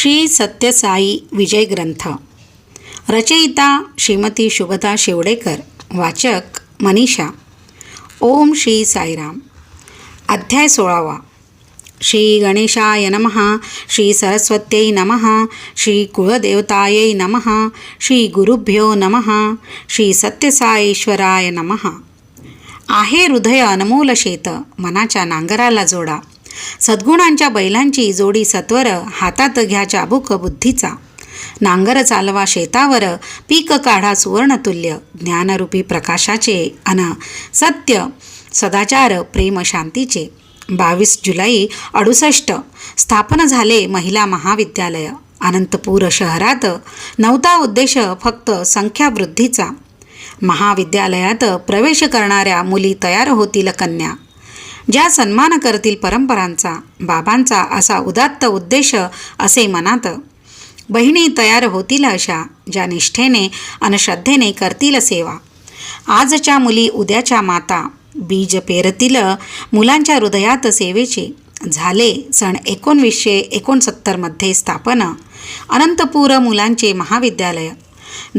श्री सत्यसाई विजय ग्रंथ. रचयिता श्रीमती शुभता शेवडेकर. वाचक मनीषा. ओम श्री साईराम. अध्याय सोळावा. श्री गणेशाय नमः श्री सरस्वत्यै नमः श्री कुळदेवतायै नमः श्री गुरुभ्यो नमः श्री सत्यसाईश्वराय नमः. आहे हृदय अनमोल शेत मनाच्या नांगराला जोडा. सद्गुणांच्या बैलांची जोडी सत्वर हातात घ्या चाबुक बुद्धीचा. नांगर चालवा शेतावर पीक काढा सुवर्णतुल्य. ज्ञानरूपी प्रकाशाचे अन सत्य सदाचार प्रेम शांतीचे. बावीस जुलै अडुसष्ट स्थापन झाले महिला महाविद्यालय. अनंतपूर शहरात नवता उद्देश फक्त संख्यावृद्धीचा. महाविद्यालयात प्रवेश करणाऱ्या मुली तयार होतील कन्या. ज्या सन्मान करतील परंपरांचा बाबांचा असा उदात्त उद्देश असे मनात बहिणी तयार होतील अशा ज्या निष्ठेने अनश्रद्धेने श्रद्धेने करतील सेवा. आजच्या मुली उद्याच्या माता बीज पेरतील मुलांच्या हृदयात सेवेचे. झाले सण एकोणवीसशे एकोणसत्तरमध्ये स्थापन. अनंतपूर मुलांचे महाविद्यालय.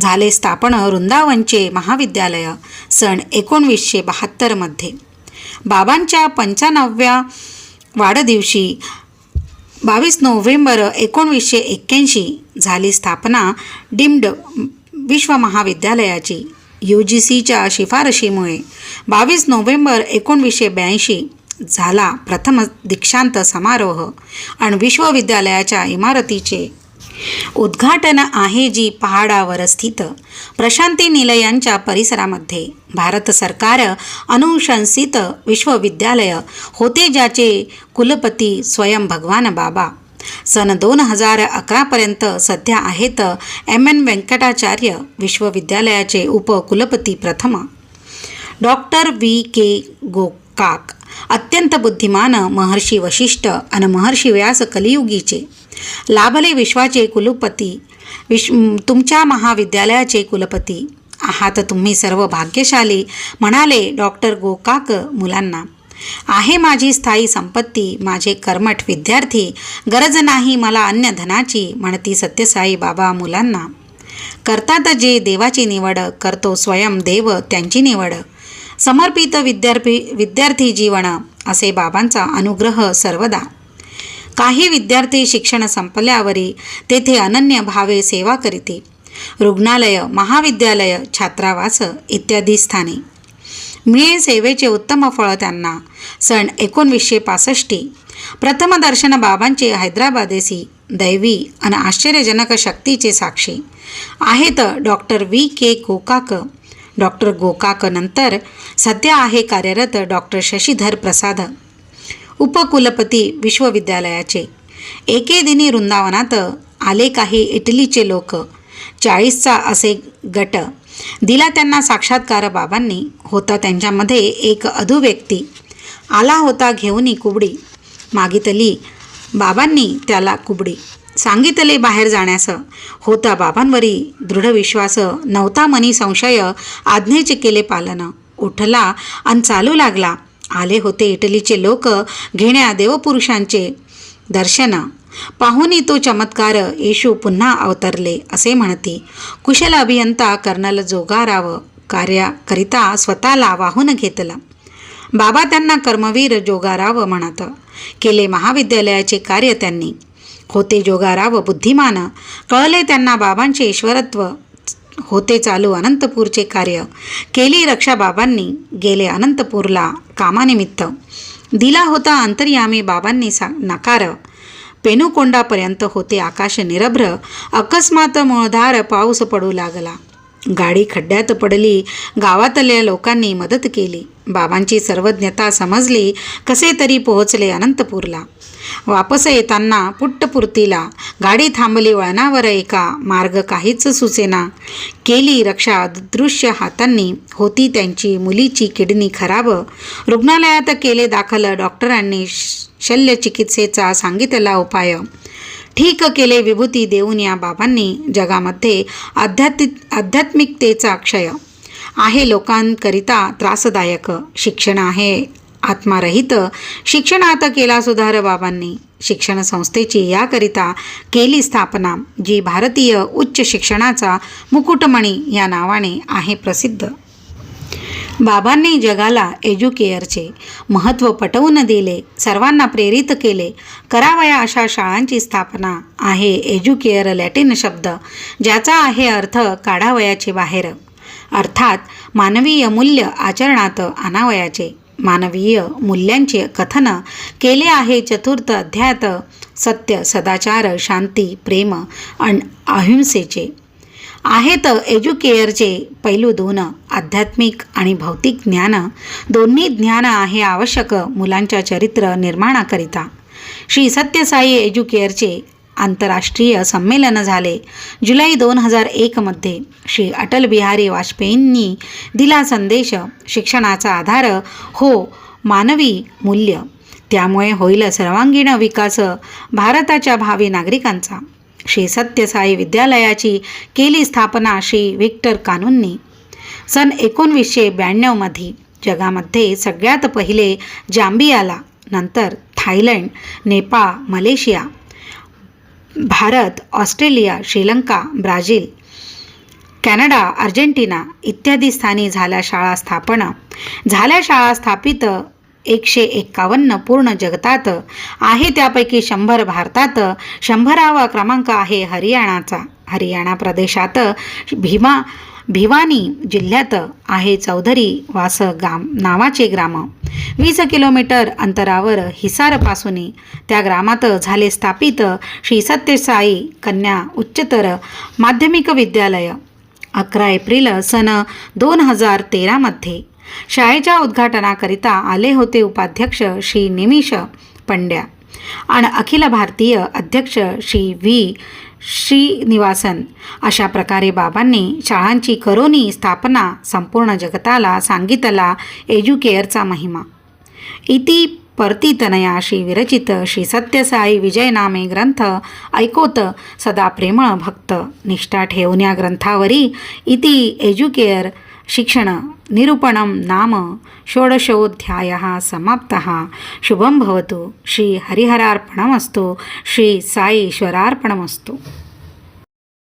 झाले स्थापन वृंदावनचे महाविद्यालय. सण एकोणवीसशे बहात्तरमध्ये बाबांच्या पंच्याण्णव्या वाढदिवशी बावीस नोव्हेंबर एकोणवीसशे एक्क्याऐंशी झाली स्थापना डिम्ड विश्व महाविद्यालयाची यू जी सीच्या शिफारशीमुळे. बावीस नोव्हेंबर एकोणवीसशे ब्याऐंशी झाला प्रथम दीक्षांत समारोह आणि विश्वविद्यालयाच्या इमारतीचे उद्घाटन आहे जी पहाडावर स्थित. प्रशांती निलयांच्या परिसरामध्ये. भारत सरकार अनुशंसित विश्वविद्यालय होते ज्याचे कुलपती स्वयं भगवान बाबा. सन दोन हजार अकरापर्यंत सध्या आहेत एम एन व्यंकटाचार्य विश्वविद्यालयाचे उपकुलपती प्रथम. डॉक्टर व्ही के गोकाक अत्यंत बुद्धिमान महर्षी वशिष्ठ आणि महर्षी व्यास कलियुगीचे. लाभले विश्वाचे कुलपती विश्व तुमच्या महाविद्यालयाचे कुलपती. आहात तुम्ही सर्व भाग्यशाली म्हणाले डॉक्टर गोकाक मुलांना. आहे माझी स्थायी संपत्ती माझे कर्मठ विद्यार्थी गरज नाही मला अन्य धनाची म्हणती सत्यसाई बाबा मुलांना. करतात जे देवाची निवड करतो स्वयं देव त्यांची निवड. समर्पित विद्यार्थी विद्यार्थी जीवन असे बाबांचा अनुग्रह सर्वदा. काही विद्यार्थी शिक्षण संपल्यावरी तेथे अनन्य भावे सेवा करीते. रुग्णालय महाविद्यालय छात्रावास इत्यादी स्थाने. मिळे सेवेचे उत्तम फळ त्यांना. सण एकोणवीसशे पासष्टी. प्रथमदर्शन बाबांचे हैदराबादेसी दैवी आणि आश्चर्यजनक शक्तीचे साक्षी. आहेत doctor V. K. Gokak. Doctor Gokak नंतर सध्या आहे कार्यरत डॉक्टर शशीधर प्रसाद. उपकुलपती विश्वविद्यालयाचे. एके दिनी वृंदावनात आले काही इटलीचे लोक. चाळीसचा असे गट. दिला त्यांना साक्षात्कार बाबांनी. होता त्यांच्यामध्ये एक अधू व्यक्ती. आला होता घेऊनी कुबडी. मागितली. बाबांनी त्याला कुबडी. सांगितले बाहेर जाण्यास. होता बाबांवरी दृढ विश्वास. नव्हता मनी संशय. आज्ञेचे केले पालन. उठला आणि चालू लागला. आले होते इटलीचे लोक घेण्या देवपुरुषांचे दर्शना. पाहुनी तो चमत्कार येशू पुन्हा अवतरले असे म्हणते कुशल अभियंता कर्नल जोगाराव कार्याकरिता स्वतःला वाहून घेतला. बाबा त्यांना कर्मवीर जोगाराव म्हणत केले महाविद्यालयाचे कार्य त्यांनी. होते जोगाराव बुद्धिमान कळले त्यांना बाबांचे ईश्वरत्व. होते चालू अनंतपूरचे कार्य. केली रक्षाबाबांनी गेले अनंतपूरला कामानिमित्त. दिला होता अंतर्यामी बाबांनी सा नकार. पेनुकोंडापर्यंत होते आकाश निरभ्र. अकस्मात मुळधार पाऊस पडू लागला. गाडी खड्ड्यात पडली. गावातल्या लोकांनी मदत केली. बाबांची सर्वज्ञता समजली. कसे तरी पोहोचले अनंतपूरला. वापस येताना पुट्टपुरतीला गाडी थांबली वळणावर एका मार्ग काहीच सुचेना. केली रक्षा दृश्य हातांनी. होती त्यांची मुलीची किडनी खराब. रुग्णालयात केले दाखल डॉक्टरांनी शल्यचिकित्सेचा सांगितला उपाय. ठीक केले विभूती देऊन या बाबांनी जगामध्ये आध्यात्मिक आध्यात्मिकतेचा क्षय. आहे लोकांकरिता त्रासदायक. शिक्षण आहे आत्मारहित. शिक्षणात केला सुधार बाबांनी. शिक्षण संस्थेची याकरिता केली स्थापना जी भारतीय उच्च शिक्षणाचा मुकुटमणी या नावाने आहे प्रसिद्ध. बाबांनी जगाला एज्युकेअरचे महत्त्व पटवून दिले सर्वांना प्रेरित केले. करावया अशा शाळांची स्थापना आहे एज्युकेअर लॅटिन शब्द ज्याचा आहे अर्थ काढावयाचे बाहेर. अर्थात मानवीय मूल्य आचरणात आणावयाचे. मानवीय मूल्यांचे कथन केले आहे चतुर्थ अध्यात सत्य सदाचार शांती प्रेम आणि अहिंसेचे. आहेत एज्युकेअरचे पैलू दोन आध्यात्मिक आणि भौतिक ज्ञान. दोन्ही ज्ञान हे आवश्यक मुलांच्या चरित्र निर्माणाकरिता. श्री सत्यसाई एज्युकेअरचे आंतरराष्ट्रीय संमेलन झाले जुलै दोन हजार एकमध्ये श्री अटल बिहारी वाजपेयींनी दिला संदेश शिक्षणाचा आधार हो मानवी मूल्य. त्यामुळे होईल सर्वांगीण विकास भारताच्या भावी नागरिकांचा. श्री सत्यसाई विद्यालयाची केली स्थापना श्री विक्टर कानूंनी सन एकोणवीसशे ब्याण्णवमध्ये जगामध्ये सगळ्यात पहिले जांबियाला नंतर Thailand Nepal Malaysia Bharat Australia Sri Lanka Brazil Canada Argentina इत्यादी स्थानी झाल्या शाळा स्थापना. झाल्या शाळा स्थापित एकशे एक्कावन्न पूर्ण जगतात. आहे त्यापैकी शंभर भारतात. शंभरावा क्रमांक आहे हरियाणाचा. हरियाणा प्रदेशात भीमा भिवानी जिल्ह्यात आहे चौधरी वास गाम नावाचे ग्राम. वीस किलोमीटर अंतरावर हिसारपासून त्या ग्रामात झाले स्थापित श्री सत्यसाई कन्या उच्चतर माध्यमिक विद्यालय. अकरा एप्रिल सन दोन हजार तेरामध्ये शाळेच्या उद्घाटनाकरिता आले होते उपाध्यक्ष श्री निमिष पंड्या. आणि अखिल भारतीय अध्यक्ष श्री व्ही. श्रीनिवासन अशा प्रकारे बाबांनी शाळांची करोनी स्थापना संपूर्ण जगताला सांगितला एज्युकेअरचा महिमा. इति परतीतनया श्री विरचित श्री सत्यसाई विजयनामे ग्रंथ ऐकोत सदा प्रेमळ भक्त. निष्ठा ठेवून या ग्रंथावरी इति एज्युकेअर शिक्षण निरूपणं नाम षोडशोऽध्यायः समाप्तः। शुभं भवतु। श्रीहरिहरार्पणमस्तु। श्री साईश्वरार्पणमस्तु।